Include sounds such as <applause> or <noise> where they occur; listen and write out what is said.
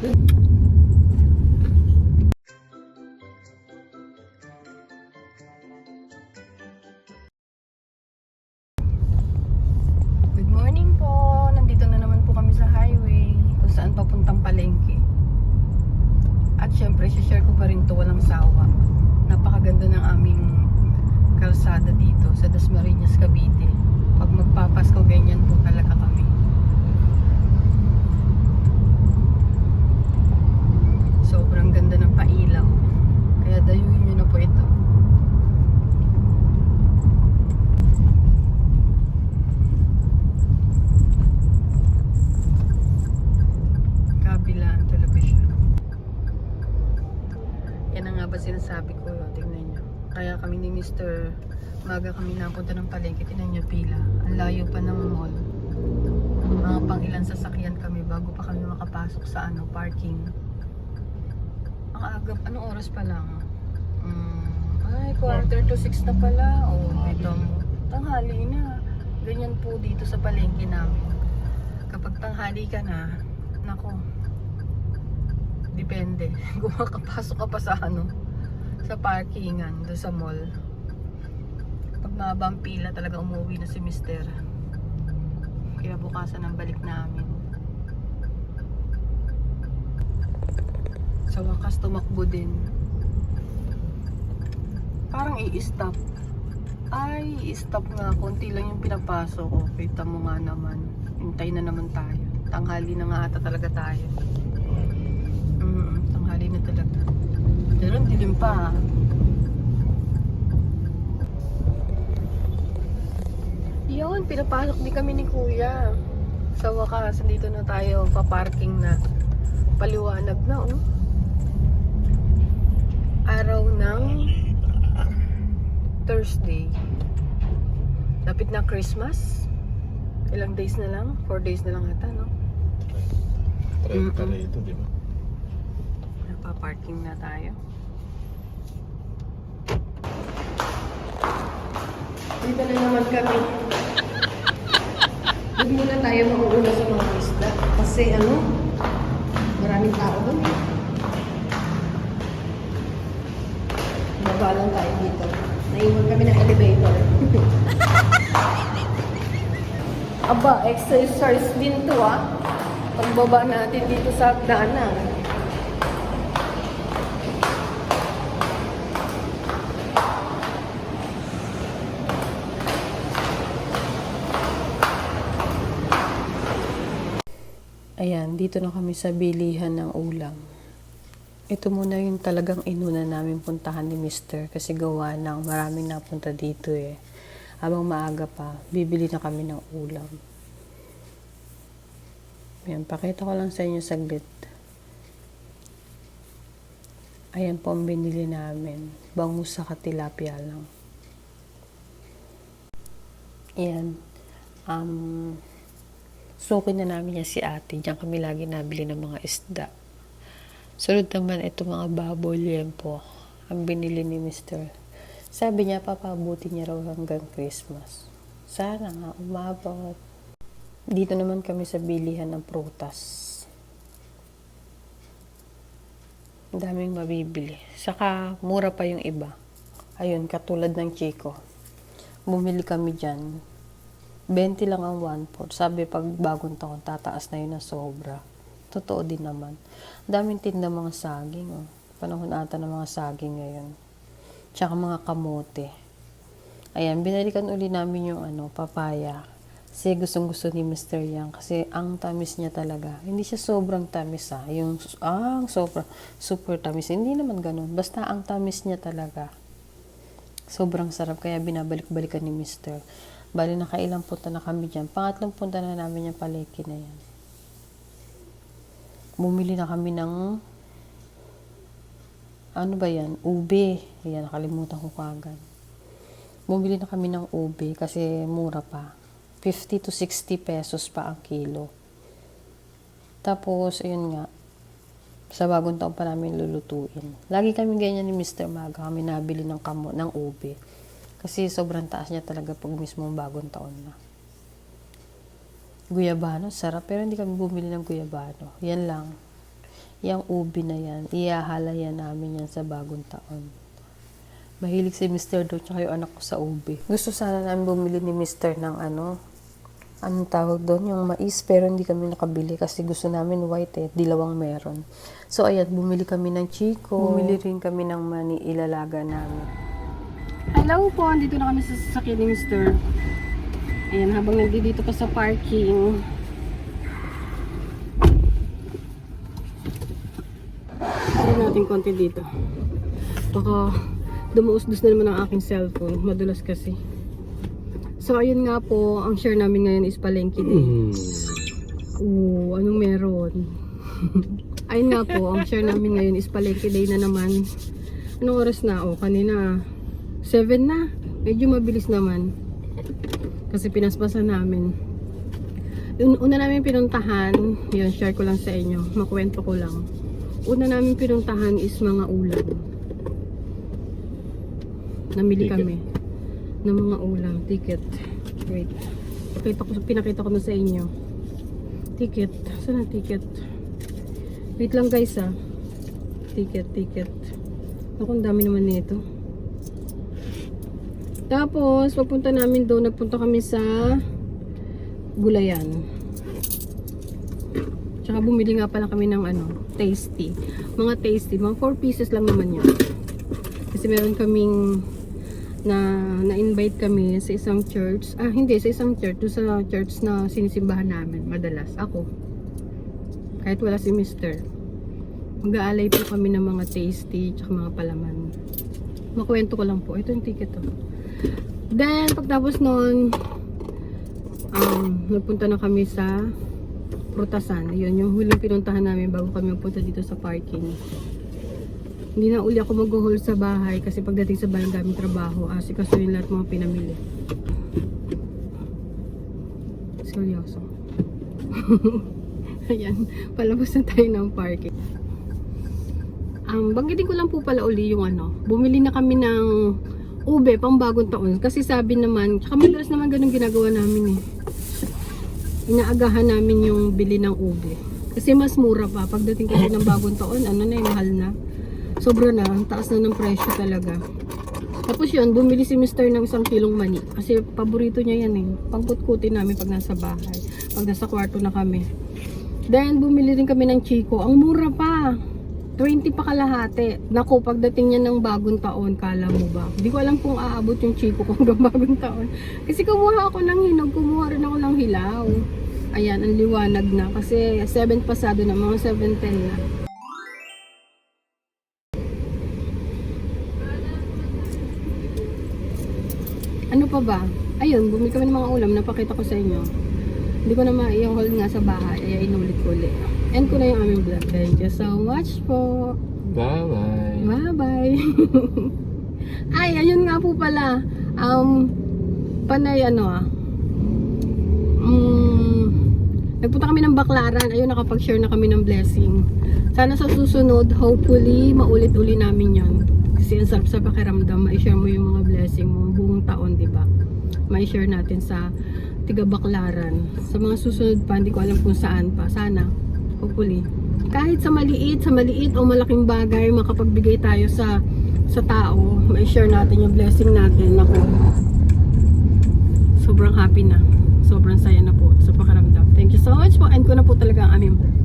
Good morning po. Nandito na naman po kami sa highway kung saan palengke. At syempre, share ko pa rin to walang sawa. Napakaganda ng aming kalsada dito sa Dasmariñas, Cavite. Pag magpapasko, ganyan po talaga kami. Sobrang ganda ng pailaw. Kaya dayuin nyo na po ito. Kabilaan television. Yan ang nga ba sinasabi ko, tingnan nyo. Kaya kami ni Mr. Maga kami napunta ng palengke, tingnan nyo pila. Ang layo pa ng mall. Mga pang ilang sasakyan kami bago pa kami makapasok sa ano, parking. Ang aga, anong oras pa lang? Mm, ay, quarter to six na pala. Oh, ito. Tanghali na. Ganyan po dito sa palengke namin. Kapag tanghali ka na, nako, depende. <laughs> Kung makapasok ka pa sa ano, sa parkingan, doon sa mall. Pag mabang pila, talaga umuwi na si mister. Kaya bukasan ang balik namin. Sa wakas, tumakbo din. Parang i-stop. Ay, i-stop nga. Konti lang yung pinapasok. Oh, kita mo nga naman. Hintay na naman tayo. Tanghali na nga ata talaga tayo. Mm, tanghali na talaga. Pero ang dilim pa. ah. Yun, pinapasok din kami ni Kuya. Sa wakas, dito na tayo. Pa-parking na. Paliwanag na, oh. Araw ng Thursday. Lapit na Christmas. Ilang days na lang? 4 days na lang ata, no? 30 Mm-mm. na ito, di ba? Napa-parking na tayo. Dito na naman kami. Huwag muna tayo mauuna sa mga isda. Kasi ano, maraming tao doon. Eh. Baba lang tayo dito. Naiwan kami ng elevator. <laughs> Aba, exercise din to ah. Pagbaba natin dito sa hagdanan. Ayan, dito na kami sa bilihan ng ulam. Ito muna yung talagang inuna namin puntahan ni Mister kasi gawa ng maraming napunta dito eh. Habang maaga pa, bibili na kami ng ulam. Ayan, pakita ko lang sa inyo saglit. Ayan po ang binili namin. Bangus sa tilapia lang. Ayan. Um, sukin na namin yan si ate. Diyan kami lagi nabili ng mga isda. Sunod naman ito mga baboy po. Ang binili ni Mr. Sabi niya, papabuti niya raw hanggang Christmas. Sana nga, umabot. Dito naman kami sa bilihan ng prutas. Daming mabibili. Saka, mura pa yung iba. Ayun, katulad ng Chico. Bumili kami dyan. 20 lang ang 1 pot. Sabi, pag bagong taon, tataas na yun na sobra. Totoo din naman. Daming tinda mga saging. Oh. Panahon ata ng mga saging ngayon. Tsaka mga kamote. Ayan, binalikan uli namin yung ano, papaya. Kasi gustong gusto ni Mr. Yang. Kasi ang tamis niya talaga. Hindi siya sobrang tamis ah. Yung, ah, ang sobra, super tamis. Hindi naman ganun. Basta ang tamis niya talaga. Sobrang sarap. Kaya binabalik-balikan ni Mr. Bali, nakailang punta na kami dyan. Pangatlong punta na namin yung palengke na yan. Bumili na kami ng ano ba yan? Ube. Ayan, nakalimutan ko kagad. Bumili na kami ng ube kasi mura pa. 50 to 60 pesos pa ang kilo. Tapos, ayun nga, sa bagong taon pa namin lulutuin. Lagi kami ganyan ni Mr. Maga. Kami nabili ng, kamo, ng ube. Kasi sobrang taas niya talaga pag mismo bagong taon na. Guyabano, sarap. Pero hindi kami bumili ng guyabano. Yan lang. Yung ubi na yan, iyahala yan namin yan sa bagong taon. Mahilig si Mr. Do tsaka yung anak ko sa ubi. Gusto sana namin bumili ni Mr. ng ano, anong tawag doon, yung mais, pero hindi kami nakabili kasi gusto namin white eh, dilawang meron. So ayan, bumili kami ng chiko. Bumili rin kami ng mani ilalaga namin. Hello po, andito na kami sa sasakyan ni Mr. Ayan, habang nandito pa sa parking. Tignan natin konti dito. Baka dumuusdos na naman ang aking cellphone. Madulas kasi. So, ayun nga po, ang share namin ngayon is palengke day. Oo, anong meron? <laughs> ayun nga po, ang share namin ngayon is palengke day na naman. Anong oras na? O, kanina 7 na. Medyo mabilis naman. Kasi pinaspasan namin. Yung una namin pinuntahan, yun, share ko lang sa inyo. Makwento ko lang. Una namin pinuntahan is mga ulam. Namili Ticket. kami ng mga ulam. Ticket. Wait. Pakita ko, pinakita ko na sa inyo. Ticket. Saan ang ticket? Wait lang guys ah. Ticket, ticket. Ako, ang dami naman nito. Tapos, papunta namin doon, nagpunta kami sa Gulayan. Tsaka bumili nga pala kami ng ano, tasty. Mga tasty, mga 4 pieces lang naman yun. Kasi meron kaming na na-invite kami sa isang church. Ah, hindi, sa isang church. Doon sa church na sinisimbahan namin, madalas. Ako. Kahit wala si Mister. Mag-aalay po kami ng mga tasty tsaka mga palaman. Makwento ko lang po. Ito yung ticket to. Then, pagtapos nun, um, nagpunta na kami sa Prutasan. Yun, yung huling pinuntahan namin bago kami magpunta dito sa parking. Hindi na uli ako mag-haul sa bahay kasi pagdating sa bahay, daming trabaho. Asi kasi yung lahat mga pinamili. Seryoso. <laughs> Ayan, palabas na tayo ng parking. Um, banggitin ko lang po pala uli yung ano, bumili na kami ng ube pang bagong taon. Kasi sabi naman, tsaka naman ganun ginagawa namin eh. Inaagahan namin yung bili ng ube. Kasi mas mura pa. Pagdating kasi ng bagong taon, ano na eh, mahal na. Sobra na, ang taas na ng presyo talaga. Tapos yun, bumili si Mr. ng isang kilong mani. Kasi paborito niya yan eh. Pangkutkutin namin pag nasa bahay. Pag nasa kwarto na kami. Then, bumili rin kami ng chiko. Ang mura pa. 20 pa kalahati. Naku, pagdating niya ng bagong taon, kala mo ba? Hindi ko alam kung aabot yung chiko ko hanggang <laughs> bagong taon. Kasi kumuha ako ng hinog, kumuha rin ako ng hilaw. Ayan, ang liwanag na. Kasi 7 pasado na, mga 7.10 na. Ano pa ba? Ayun, bumili kami ng mga ulam, napakita ko sa inyo. Hindi ko na ma-i-haul nga sa bahay, ay inulit ko ulit. End ko na yung aming vlog. Thank you so much po. Bye-bye. Bye-bye. <laughs> Ay, ayun nga po pala. Um, panay ano ah. Mm, nagpunta kami ng Baklaran. Ayun, nakapag-share na kami ng blessing. Sana sa susunod, hopefully, maulit-uli namin yon Kasi ang sarap sa pakiramdam, ma-share mo yung mga blessing mo buong taon, di ba? Ma-share natin sa tiga Baklaran. Sa mga susunod pa, hindi ko alam kung saan pa. Sana, hopefully. Kahit sa maliit, sa maliit o malaking bagay, makapagbigay tayo sa sa tao, ma-share natin yung blessing natin. Ako, sobrang happy na. Sobrang saya na po sa pakiramdam. Thank you so much po. End ko na po talaga ang aming vlog.